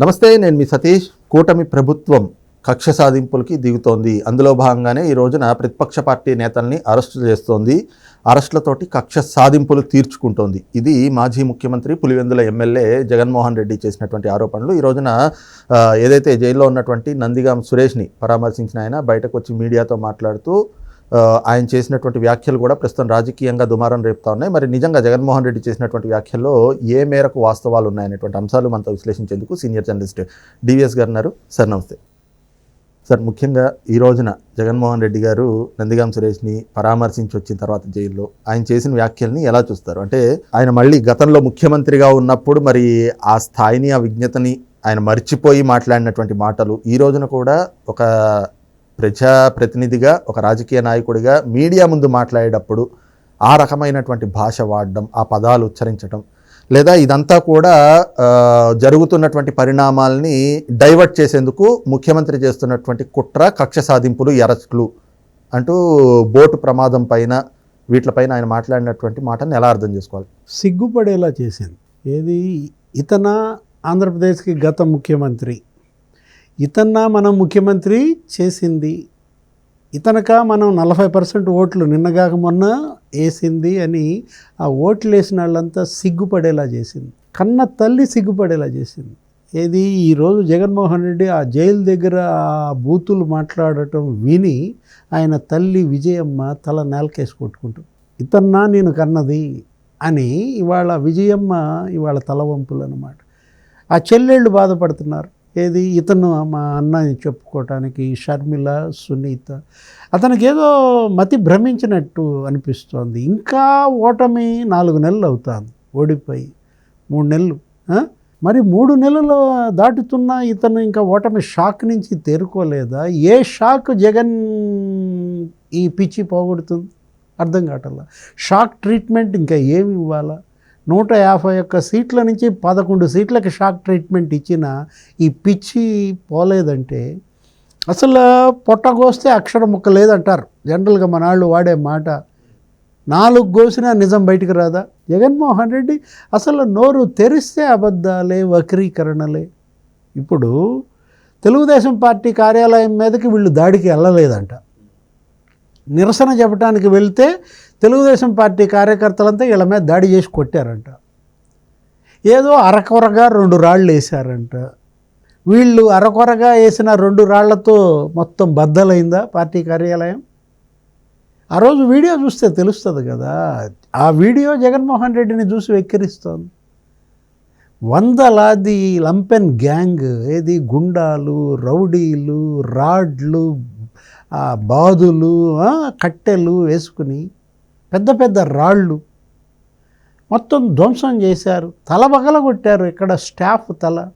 నమస్తే నేను మీ సతీష్. కూటమి ప్రభుత్వం కక్ష సాధింపులకి దిగుతోంది. అందులో భాగంగానే ఈ రోజున ప్రతిపక్ష పార్టీ నేతల్ని అరెస్టు చేస్తోంది. అరెస్టులతోటి కక్ష సాధింపులు తీర్చుకుంటోంది. ఇది మాజీ ముఖ్యమంత్రి పులివెందుల ఎమ్మెల్యే జగన్మోహన్ రెడ్డి చేసినటువంటి ఆరోపణలు. ఈ రోజున ఏదైతే జైల్లో ఉన్నటువంటి నందిగాం సురేష్ని పరామర్శించిన ఆయన బయటకు వచ్చి మీడియాతో మాట్లాడుతూ ఆయన చేసినటువంటి వ్యాఖ్యలు కూడా ప్రస్తుతం రాజకీయంగా దుమారం రేపుతా ఉన్నాయి. మరి నిజంగా జగన్మోహన్ రెడ్డి చేసినటువంటి వ్యాఖ్యల్లో ఏ మేరకు వాస్తవాలు ఉన్నాయనేటువంటి అంశాలు మనతో విశ్లేషించేందుకు సీనియర్ జర్నలిస్ట్ డివిఎస్ గారు ఉన్నారు. సార్ నమస్తే. సార్ ముఖ్యంగా ఈ రోజున జగన్మోహన్ రెడ్డి గారు నందిగాం సురేష్ని పరామర్శించి వచ్చిన తర్వాత జైల్లో ఆయన చేసిన వ్యాఖ్యల్ని ఎలా చూస్తారు? అంటే ఆయన మళ్ళీ గతంలో ముఖ్యమంత్రిగా ఉన్నప్పుడు మరి ఆ స్థాయిని ఆ విజ్ఞతని ఆయన మర్చిపోయి మాట్లాడినటువంటి మాటలు ఈ రోజున కూడా ఒక ప్రజా ప్రతినిధిగా ఒక రాజకీయ నాయకుడిగా మీడియా ముందు మాట్లాడేటప్పుడు ఆ రకమైనటువంటి భాష వాడడం ఆ పదాలు ఉచ్చరించడం లేదా ఇదంతా కూడా జరుగుతున్నటువంటి పరిణామాల్ని డైవర్ట్ చేసేందుకు ముఖ్యమంత్రి చేస్తున్నటువంటి కుట్ర కక్ష సాధింపులు ఎరస్టులు అంటూ బోటు ప్రమాదం పైన వీటిపైన ఆయన మాట్లాడినటువంటి మాటను ఎలా అర్థం చేసుకోవాలి? సిగ్గుపడేలా చేసింది. ఏది? ఇతన ఆంధ్రప్రదేశ్కి గత ముఖ్యమంత్రి ఇతన్నా మనం ముఖ్యమంత్రి చేసింది. ఇతనక మనం నలభై పర్సెంట్ ఓట్లు నిన్నగాక మొన్న వేసింది అని ఆ ఓట్లు వేసిన వాళ్ళంతా సిగ్గుపడేలా చేసింది. కన్న తల్లి సిగ్గుపడేలా చేసింది. ఏది? ఈరోజు జగన్మోహన్ రెడ్డి ఆ జైలు దగ్గర ఆ బూతులు మాట్లాడటం విని ఆయన తల్లి విజయమ్మ తల నేలకేసి కొట్టుకుంటుంది. ఇతన్నా నేను కన్నది అని ఇవాళ విజయమ్మ ఇవాళ తలవంపులు అనమాట ఆ చెల్లెళ్ళు బాధపడుతున్నారు. ఏది? ఇతను మా అన్నని చెప్పుకోవటానికి షర్మిల సునీత. అతనికి ఏదో మతి భ్రమించినట్టు అనిపిస్తోంది. ఇంకా ఓటమి నాలుగు నెలలు అవుతుంది. ఓడిపోయి మూడు నెలలు. మరి మూడు నెలలు దాటుతున్న ఇతను ఇంకా ఓటమి షాక్ నుంచి తేరుకోలేదా? ఏ షాక్ జగన్ ఈ పిచ్చి పోగొడుతుంది? అర్థం కావటల్లా షాక్ ట్రీట్మెంట్ ఇంకా ఏమి ఇవ్వాలా? నూట యాభై ఒక్క సీట్ల నుంచి పదకొండు సీట్లకి షాక్ ట్రీట్మెంట్ ఇచ్చిన ఈ పిచ్చి పోలేదంటే అసలు పొట్టగోస్తే అక్షరం ముక్క లేదంటారు. జనరల్గా మన వాళ్ళు వాడే మాట నాలుగు గోసినా నిజం బయటికి రాదా? జగన్మోహన్ రెడ్డి అసలు నోరు తెరిస్తే అబద్ధాలే వక్రీకరణలే. ఇప్పుడు తెలుగుదేశం పార్టీ కార్యాలయం మీదకి వీళ్ళు దాడికి వెళ్ళలేదంట. నిరసన చెప్పడానికి వెళ్తే తెలుగుదేశం పార్టీ కార్యకర్తలంతా వీళ్ళ మీద దాడి చేసి కొట్టారంట. ఏదో అరకొరగా రెండు రాళ్ళు వేశారంట. వీళ్ళు అరకొరగా వేసిన రెండు రాళ్ళతో మొత్తం బద్దలైందా పార్టీ కార్యాలయం? ఆ రోజు వీడియో చూస్తే తెలుస్తుంది కదా. ఆ వీడియో జగన్మోహన్ రెడ్డిని చూసి వెక్కిరిస్తోంది. వందలాది లంపెన్ గ్యాంగ్ ఏది గుండాలు రౌడీలు రాడ్లు బాదులు కట్టెలు వేసుకుని పెద్ద పెద్ద రాళ్ళు మొత్తం ధ్వంసం చేశారు. తల బగల కొట్టారు ఇక్కడ స్టాఫ్ తల.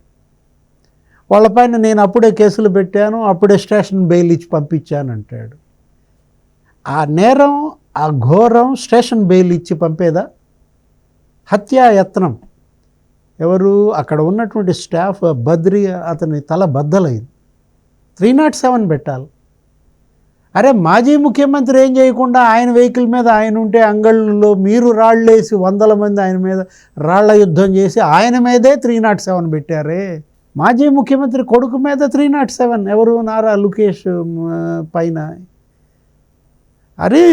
వాళ్ళపైన నేను అప్పుడే కేసులు పెట్టాను అప్పుడే స్టేషన్ బెయిల్ ఇచ్చి పంపించాను అంటాడు ఆ నేరం ఆ ఘోరం స్టేషన్ బెయిల్ ఇచ్చి పంపేదా? హత్యాయత్నం ఎవరు? అక్కడ ఉన్నటువంటి స్టాఫ్ బద్రి అతని తల బద్దలైంది. త్రీ నాట్ సెవెన్ పెట్టాలి. అరే మాజీ ముఖ్యమంత్రి ఏం చేయకుండా ఆయన వెహికల్ మీద ఆయన ఉంటే అంగళ్ళలో మీరు రాళ్ళేసి వందల మంది ఆయన మీద రాళ్ళ యుద్ధం చేసి ఆయన మీదే త్రీ నాట్ సెవెన్ పెట్టారే. మాజీ ముఖ్యమంత్రి కొడుకు మీద త్రీ నాట్ సెవెన్ ఎవరు? నారా లుకేష్ పైన. అరే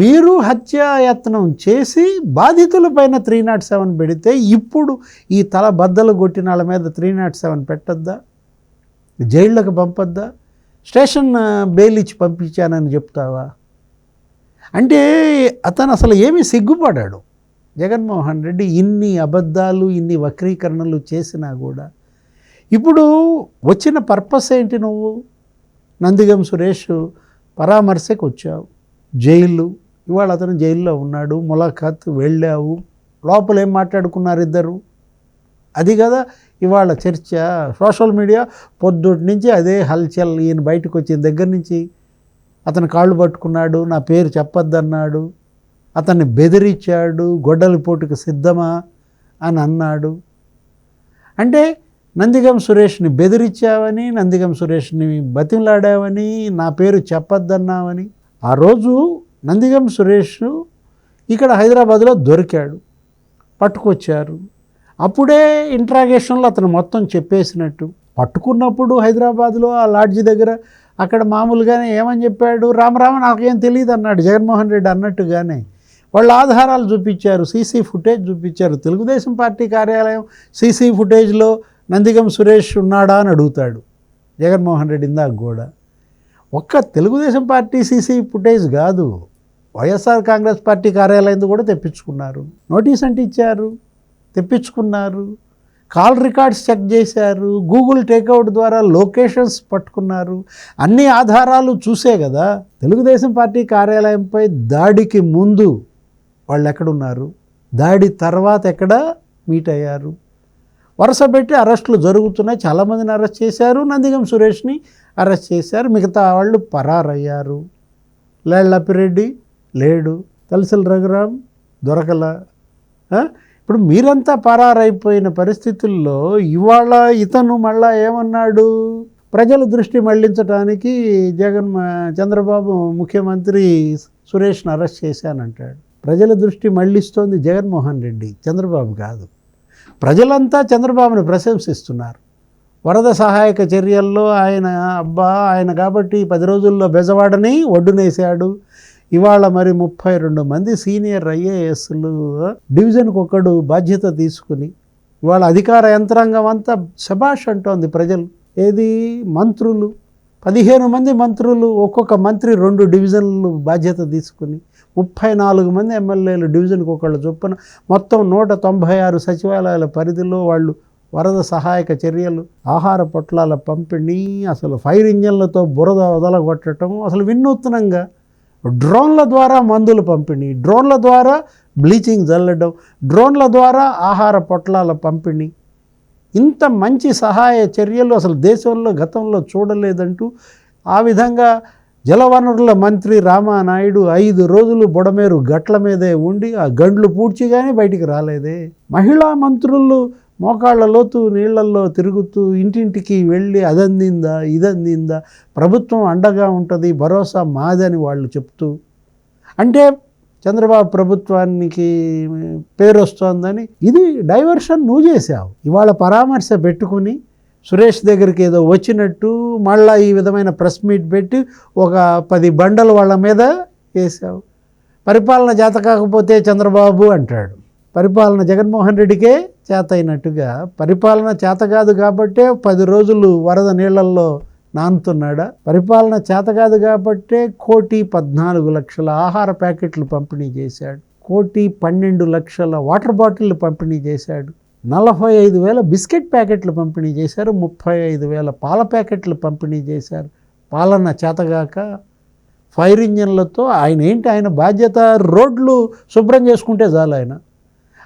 మీరు హత్యాయత్నం చేసి బాధితుల పైన త్రీ నాట్ సెవెన్ పెడితే ఇప్పుడు ఈ తల బద్దలు కొట్టిన వాళ్ళ మీద త్రీ నాట్ సెవెన్ పెట్టద్దా? జైళ్ళకు పంపొద్దా? స్టేషన్ బెయిల్ ఇచ్చి పంపించానని చెప్తావా? అంటే అతను అసలు ఏమీ సిగ్గుపడాడు. జగన్మోహన్ రెడ్డి ఇన్ని అబద్ధాలు ఇన్ని వక్రీకరణలు చేసినా కూడా ఇప్పుడు వచ్చిన పర్పస్ ఏంటి నువ్వు? నందిగం సురేష్ పరామర్శకు వచ్చావు. జైలు. ఇవాళ అతను జైల్లో ఉన్నాడు. ములాఖాత్ వెళ్ళావు. లోపల ఏం మాట్లాడుకున్నారు ఇద్దరు? అది కదా. ఇవాళ చర్చ సోషల్ మీడియా పొద్దుటి నుంచి అదే హల్చల్ ఈయన బయటకు వచ్చిన దగ్గర నుంచి. అతను కాళ్ళు పట్టుకున్నాడు నా పేరు చెప్పొద్దన్నాడు. అతన్ని బెదిరించాడు గొడ్డలి పోటుకు సిద్ధమా అని అన్నాడు. అంటే నందిగం సురేష్ని బెదిరించావని నందిగం సురేష్ని బతిమలాడావని నా పేరు చెప్పొద్దన్నావని. ఆ రోజు నందిగం సురేష్ ఇక్కడ హైదరాబాద్లో దొరికాడు పట్టుకొచ్చారు. అప్పుడే ఇంట్రాగేషన్లో అతను మొత్తం చెప్పేసినట్టు. పట్టుకున్నప్పుడు హైదరాబాద్లో ఆ లాడ్జి దగ్గర అక్కడ మామూలుగానే ఏమని చెప్పాడు? రామరామ నాకేం తెలియదు అన్నాడు జగన్మోహన్ రెడ్డి అన్నట్టుగానే. వాళ్ళ ఆధారాలు చూపించారు సీసీ ఫుటేజ్ చూపించారు. తెలుగుదేశం పార్టీ కార్యాలయం సీసీ ఫుటేజ్లో నందిగం సురేష్ ఉన్నాడా అని అడుగుతాడు జగన్మోహన్ రెడ్డి ఇందాక కూడా. ఒక్క తెలుగుదేశం పార్టీ సీసీ ఫుటేజ్ కాదు వైఎస్ఆర్ కాంగ్రెస్ పార్టీ కార్యాలయం కూడా తెప్పించుకున్నారు. నోటీస్ అంటే ఇచ్చారు. తెప్పించుకున్నారు. కాల్ రికార్డ్స్ చెక్ చేశారు. గూగుల్ టేక్అవుట్ ద్వారా లొకేషన్స్ పట్టుకున్నారు. అన్ని ఆధారాలు చూసే కదా. తెలుగుదేశం పార్టీ కార్యాలయంపై దాడికి ముందు వాళ్ళు ఎక్కడున్నారు? దాడి తర్వాత ఎక్కడ మీట్ అయ్యారు? వరుస పెట్టి అరెస్టులు జరుగుతున్నాయి. చాలామందిని అరెస్ట్ చేశారు. నందిగం సురేష్ని అరెస్ట్ చేశారు. మిగతా వాళ్ళు పరారయ్యారు. లేళ్ళప్పిరెడ్డి లేడు. తలసల రఘురాం దొరకల. ఇప్పుడు మీరంతా పరారైపోయిన పరిస్థితుల్లో ఇవాళ ఇతను మళ్ళా ఏమన్నాడు? ప్రజల దృష్టి మళ్ళించడానికి జగన్ మ- చంద్రబాబు ముఖ్యమంత్రి సురేష్ను అరెస్ట్ చేశానంటాడు. ప్రజల దృష్టి మళ్ళిస్తోంది జగన్మోహన్ రెడ్డి చంద్రబాబు కాదు. ప్రజలంతా చంద్రబాబును ప్రశంసిస్తున్నారు. వరద సహాయక చర్యల్లో ఆయన అబ్బా ఆయన కాబట్టి పది రోజుల్లో బెజవాడని ఒడ్డునేశాడు. ఇవాళ మరి ముప్పై రెండు మంది సీనియర్ ఐఏఎస్లు డివిజన్కి ఒకడు బాధ్యత తీసుకుని ఇవాళ అధికార యంత్రాంగం అంతా శభాష్ అంటోంది ప్రజలు. ఏది? మంత్రులు. పదిహేను మంది మంత్రులు ఒక్కొక్క మంత్రి రెండు డివిజన్లు బాధ్యత తీసుకుని ముప్పై నాలుగు మంది ఎమ్మెల్యేలు డివిజన్కి ఒకళ్ళు చొప్పున మొత్తం నూట తొంభై ఆరు సచివాలయాల పరిధిలో వాళ్ళు వరద సహాయక చర్యలు ఆహార పొట్లాల పంపిణీ అసలు ఫైర్ ఇంజన్లతో బురద వదలగొట్టడం అసలు వినూత్నంగా డ్రోన్ల ద్వారా మందులు పంపిణీ డ్రోన్ల ద్వారా బ్లీచింగ్ చల్లడం డ్రోన్ల ద్వారా ఆహార పొట్లాల పంపిణీ. ఇంత మంచి సహాయ చర్యలు అసలు దేశంలో గతంలో చూడలేదంటూ ఆ విధంగా జలవనరుల మంత్రి రామానాయుడు ఐదు రోజులు బుడమేరు గట్ల మీదే ఉండి ఆ గండ్లు పూడ్చిగానే బయటికి రాలేదే. మహిళా మంత్రులు మోకాళ్ళ లోతు నీళ్ళల్లో తిరుగుతూ ఇంటింటికి వెళ్ళి అదందిందా ఇదందిందా ప్రభుత్వం అండగా ఉంటుంది భరోసా మాదని వాళ్ళు చెప్తూ అంటే చంద్రబాబు ప్రభుత్వానికి పేరు వస్తోందని ఇది డైవర్షన్ నువ్వు చేసావు ఇవాళ పరామర్శ పెట్టుకుని సురేష్ దగ్గరికి ఏదో వచ్చినట్టు మళ్ళా ఈ విధమైన ప్రెస్ మీట్ పెట్టి ఒక పది బండలు వాళ్ళ మీద వేసావు పరిపాలన జాత కాకపోతే చంద్రబాబు అంటాడు. పరిపాలన జగన్మోహన్ రెడ్డికే చేత అయినట్టుగా పరిపాలన చేత కాదు కాబట్టే పది రోజులు వరద నీళ్ళల్లో నానుతున్నాడా? పరిపాలన చేత కాదు కాబట్టే కోటి పద్నాలుగు లక్షల ఆహార ప్యాకెట్లు పంపిణీ చేశాడు. కోటి పన్నెండు లక్షల వాటర్ బాటిళ్ళు పంపిణీ చేశాడు. నలభై ఐదు వేల బిస్కెట్ ప్యాకెట్లు పంపిణీ చేశారు. ముప్పై ఐదు వేల పాల ప్యాకెట్లు పంపిణీ చేశారు. పాలన చేతగాక ఫైర్ ఇంజన్లతో ఆయన ఏంటి? ఆయన బాధ్యత రోడ్లు శుభ్రం చేసుకుంటే చాలు ఆయన.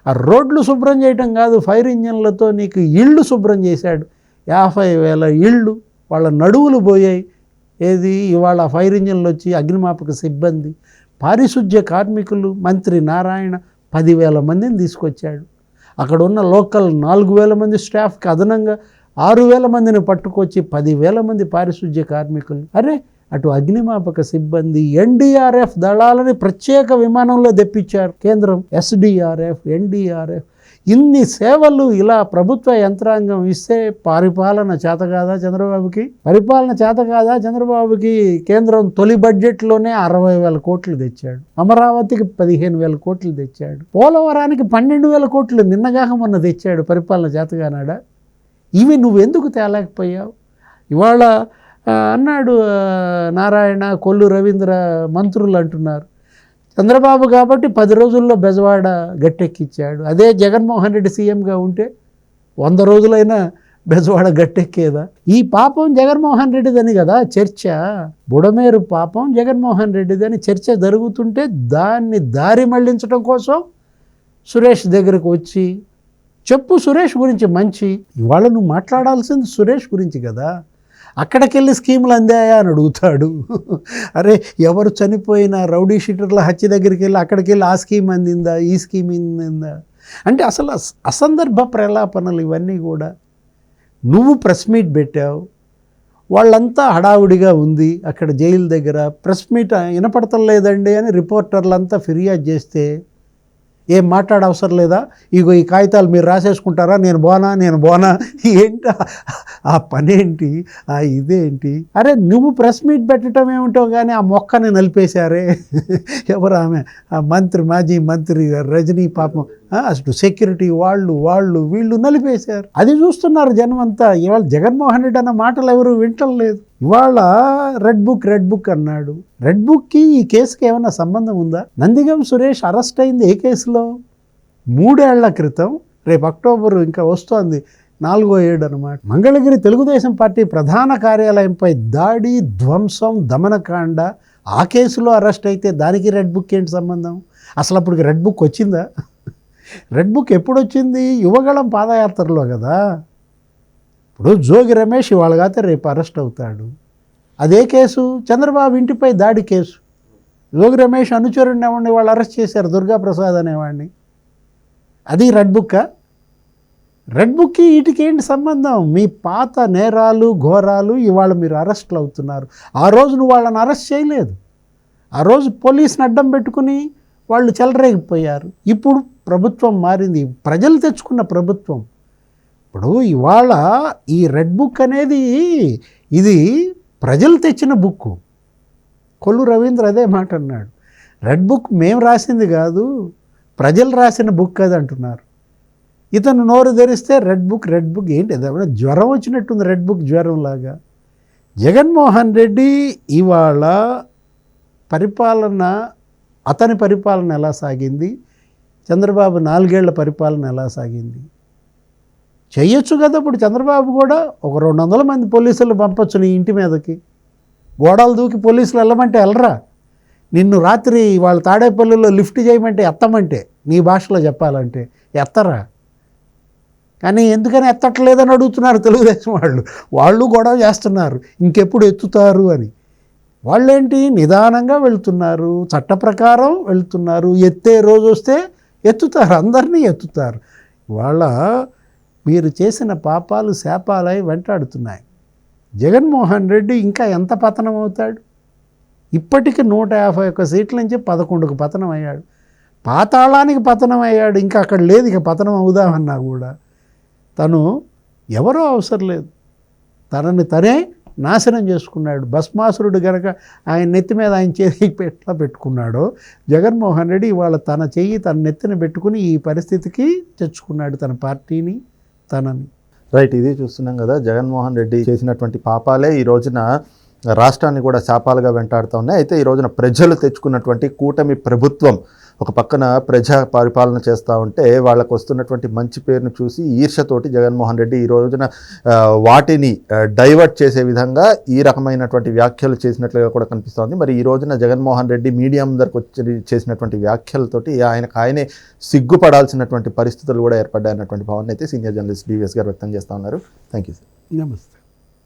ఆ రోడ్లు శుభ్రం చేయటం కాదు ఫైర్ ఇంజన్లతో నీకు ఇళ్ళు శుభ్రం చేశాడు. యాభై వేల ఇళ్ళు వాళ్ళ నడువులు పోయాయి. ఏది? ఇవాళ ఫైర్ ఇంజన్లు వచ్చి అగ్నిమాపక సిబ్బంది పారిశుధ్య కార్మికులు మంత్రి నారాయణ పదివేల మందిని తీసుకొచ్చాడు. అక్కడ ఉన్న లోకల్ నాలుగు వేల మంది స్టాఫ్కి అదనంగా ఆరు వేల మందిని పట్టుకొచ్చి పదివేల మంది పారిశుధ్య కార్మికులు. అరే అటు అగ్నిమాపక సిబ్బంది ఎన్డీఆర్ఎఫ్ దళాలని ప్రత్యేక విమానంలో తెప్పించారు. కేంద్రం ఎస్డిఆర్ఎఫ్ ఎన్డీఆర్ఎఫ్ ఇన్ని సేవలు ఇలా ప్రభుత్వ యంత్రాంగం ఇస్తే పరిపాలన చేత కాదా చంద్రబాబుకి? పరిపాలన చేత కాదా చంద్రబాబుకి? కేంద్రం తొలి బడ్జెట్లోనే అరవై వేల కోట్లు తెచ్చాడు. అమరావతికి పదిహేను వేల కోట్లు తెచ్చాడు. పోలవరానికి పన్నెండు వేల కోట్లు నిన్నగాక మొన్న తెచ్చాడు పరిపాలన చేతగానాడా? ఇవి నువ్వెందుకు తేలేకపోయావు? ఇవాళ అన్నాడు నారాయణ కొల్లు రవీంద్ర మంత్రులు అంటున్నారు. చంద్రబాబు కాబట్టి పది రోజుల్లో బెజవాడ గట్టెక్కిచ్చాడు. అదే జగన్మోహన్ రెడ్డి సీఎంగా ఉంటే వంద రోజులైనా బెజవాడ గట్టెక్కేదా? ఈ పాపం జగన్మోహన్ రెడ్డిదని కదా చర్చ. బుడమేరు పాపం జగన్మోహన్ రెడ్డిదని చర్చ జరుగుతుంటే దాన్ని దారి మళ్ళించడం కోసం సురేష్ దగ్గరకు వచ్చి చెప్పు సురేష్ గురించి మంచి ఇవాళ నువ్వు మాట్లాడాల్సింది సురేష్ గురించి కదా. అక్కడికెళ్ళి స్కీములు అందాయా అని అడుగుతాడు. అరే ఎవరు చనిపోయిన రౌడీ షీటర్ల హత్య దగ్గరికి వెళ్ళి అక్కడికి వెళ్ళి ఆ స్కీమ్ అందిందా ఈ స్కీమ్ అందిందా? అంటే అసలు అసందర్భ ప్రలాపనలు ఇవన్నీ కూడా నువ్వు ప్రెస్ మీట్ పెట్టావు. వాళ్ళంతా హడావుడిగా ఉంది అక్కడ జైలు దగ్గర. ప్రెస్ మీట్ వినపడతలేదండి అని రిపోర్టర్లంతా ఫిర్యాదు చేస్తే ఏం మాట్లాడ అవసరం లేదా? ఇగో ఈ కాగితాలు మీరు రాసేసుకుంటారా? నేను బోనా నేను బోనా? ఏంటి? ఆ- పనేంటి? ఆ ఇదేంటి? అరే నువ్వు ప్రెస్ మీట్ పెట్టడం ఏమిటో కానీ ఆ మొక్కని నలిపేశారే. ఎవరు ఆమె? ఆ మంత్రి మాజీ మంత్రి రజనీ పాపం. అసలు సెక్యూరిటీ వాళ్ళు వాళ్ళు వీళ్ళు నలిపేశారు. అది చూస్తున్నారు జనం అంతా ఇవాళ జగన్మోహన్ రెడ్డి అన్న మాటలు ఎవరు వింటలేదు. ఇవాళ రెడ్ బుక్ రెడ్ బుక్ అన్నాడు. రెడ్ బుక్కి ఈ కేసుకి ఏమైనా సంబంధం ఉందా? నందిగం సురేష్ అరెస్ట్ అయింది ఏ కేసులో? మూడేళ్ళ క్రితం రేపు అక్టోబర్ ఇంకా వస్తోంది నాలుగో ఏడు అనమాట మంగళగిరి తెలుగుదేశం పార్టీ ప్రధాన కార్యాలయంపై దాడి ధ్వంసం దమనకాండ ఆ కేసులో అరెస్ట్ అయితే దానికి రెడ్ బుక్ ఏంటి సంబంధం? అసలు అప్పటికి రెడ్ బుక్ వచ్చిందా? రెడ్ బుక్ ఎప్పుడు వచ్చింది యువగళం పాదయాత్రలో కదా. ఇప్పుడు జోగి రమేష్ ఇవాళ కాతే రేపు అరెస్ట్ అవుతాడు. అదే కేసు? చంద్రబాబు ఇంటిపై దాడి కేసు. జోగి రమేష్ అనుచరుడిని ఎవరిని వాళ్ళు అరెస్ట్ చేశారు? దుర్గాప్రసాద్ అనేవాడిని. అది రెడ్ బుక్కా రెడ్ బుక్కి వీటికి ఏంటి సంబంధం? మీ పాత నేరాలు ఘోరాలు ఇవాళ మీరు అరెస్ట్లు అవుతున్నారు. ఆ రోజు నువ్వు వాళ్ళని అరెస్ట్ చేయలేదు. ఆ రోజు పోలీసుని అడ్డం పెట్టుకుని వాళ్ళు చెలరేగిపోయారు. ఇప్పుడు ప్రభుత్వం మారింది. ప్రజలు తెచ్చుకున్న ప్రభుత్వం. ఇప్పుడు ఇవాళ ఈ రెడ్ బుక్ అనేది ఇది ప్రజలు తెచ్చిన బుక్. కొల్లు రవీంద్ర అదే మాట అన్నాడు. రెడ్ బుక్ మేము రాసింది కాదు ప్రజలు రాసిన బుక్ అది అంటున్నారు. ఇతను నోరు తెరిస్తే రెడ్ బుక్ రెడ్ బుక్ ఏంటి జ్వరం వచ్చినట్టుంది రెడ్ బుక్ జ్వరం లాగా. జగన్మోహన్ రెడ్డి ఇవాళ పరిపాలన అతని పరిపాలన ఎలా సాగింది? చంద్రబాబు నాలుగేళ్ళ పరిపాలన ఎలా సాగింది? చేయొచ్చు కదా ఇప్పుడు చంద్రబాబు కూడా. ఒక రెండు వందల మంది పోలీసులు పంపొచ్చు నీ ఇంటి మీదకి. గోడలు దూకి పోలీసులు వెళ్ళమంటే వెళ్ళరా? నిన్ను రాత్రి వాళ్ళ తాడేపల్లిలో లిఫ్ట్ చేయమంటే ఎత్తమంటే నీ భాషలో చెప్పాలంటే ఎత్తరా? కానీ ఎందుకని ఎత్తట్లేదని అడుగుతున్నారు తెలుగుదేశం వాళ్ళు. వాళ్ళు గొడవ చేస్తున్నారు. ఇంకెప్పుడు ఎత్తుతారు అని. వాళ్ళేంటి? నిదానంగా వెళ్తున్నారు. చట్ట ప్రకారం వెళ్తున్నారు. ఎత్తే రోజు వస్తే ఎత్తుతారు అందరినీ ఎత్తుతారు. వాళ్ళ మీరు చేసిన పాపాలు శాపాలై వెంటాడుతున్నాయి. జగన్మోహన్ రెడ్డి ఇంకా ఎంత పతనం అవుతాడు? ఇప్పటికి నూట యాభై ఒక్క సీట్ల నుంచి పదకొండుకు పతనం అయ్యాడు. పాతాళానికి పతనం అయ్యాడు ఇంకా అక్కడ లేదు ఇక పతనం అవుదామన్నా కూడా. తను ఎవరో అవసరం లేదు. తనని తనే నాశనం చేసుకున్నాడు. భస్మాసురుడు గనక ఆయన నెత్తి మీద ఆయన చేతి ఎట్లా పెట్టుకున్నాడో జగన్మోహన్ రెడ్డి ఇవాళ తన చెయ్యి తన నెత్తిన పెట్టుకుని ఈ పరిస్థితికి తెచ్చుకున్నాడు తన పార్టీని తనని. రైట్ ఇది చూస్తున్నాం కదా జగన్మోహన్ రెడ్డి చేసినటువంటి పాపాలే ఈ రోజున రాష్ట్రాన్ని కూడా శాపాలుగా వెంటాడుతూ ఉన్నాయి. అయితే ఈ రోజున ప్రజలు తెచ్చుకున్నటువంటి కూటమి ప్రభుత్వం ఒక పక్కన ప్రజా పరిపాలన చేస్తూ ఉంటే వాళ్ళకు వస్తున్నటువంటి మంచి పేరును చూసి ఈర్షతోటి జగన్మోహన్ రెడ్డి ఈ రోజున వాటిని డైవర్ట్ చేసే విధంగా ఈ రకమైనటువంటి వ్యాఖ్యలు చేసినట్లుగా కూడా కనిపిస్తోంది మరి ఈ రోజున జగన్మోహన్ రెడ్డి మీడియా ముందరకు వచ్చి చేసినటువంటి వ్యాఖ్యలతోటి ఆయనకు ఆయనే సిగ్గుపడాల్సినటువంటి పరిస్థితులు కూడా ఏర్పడ్డాయన్నటువంటి భావన అయితే సీనియర్ జర్నలిస్ట్ డివిఎస్ గారు వ్యక్తం చేస్తూ ఉన్నారు. Thank you sir. నమస్తే.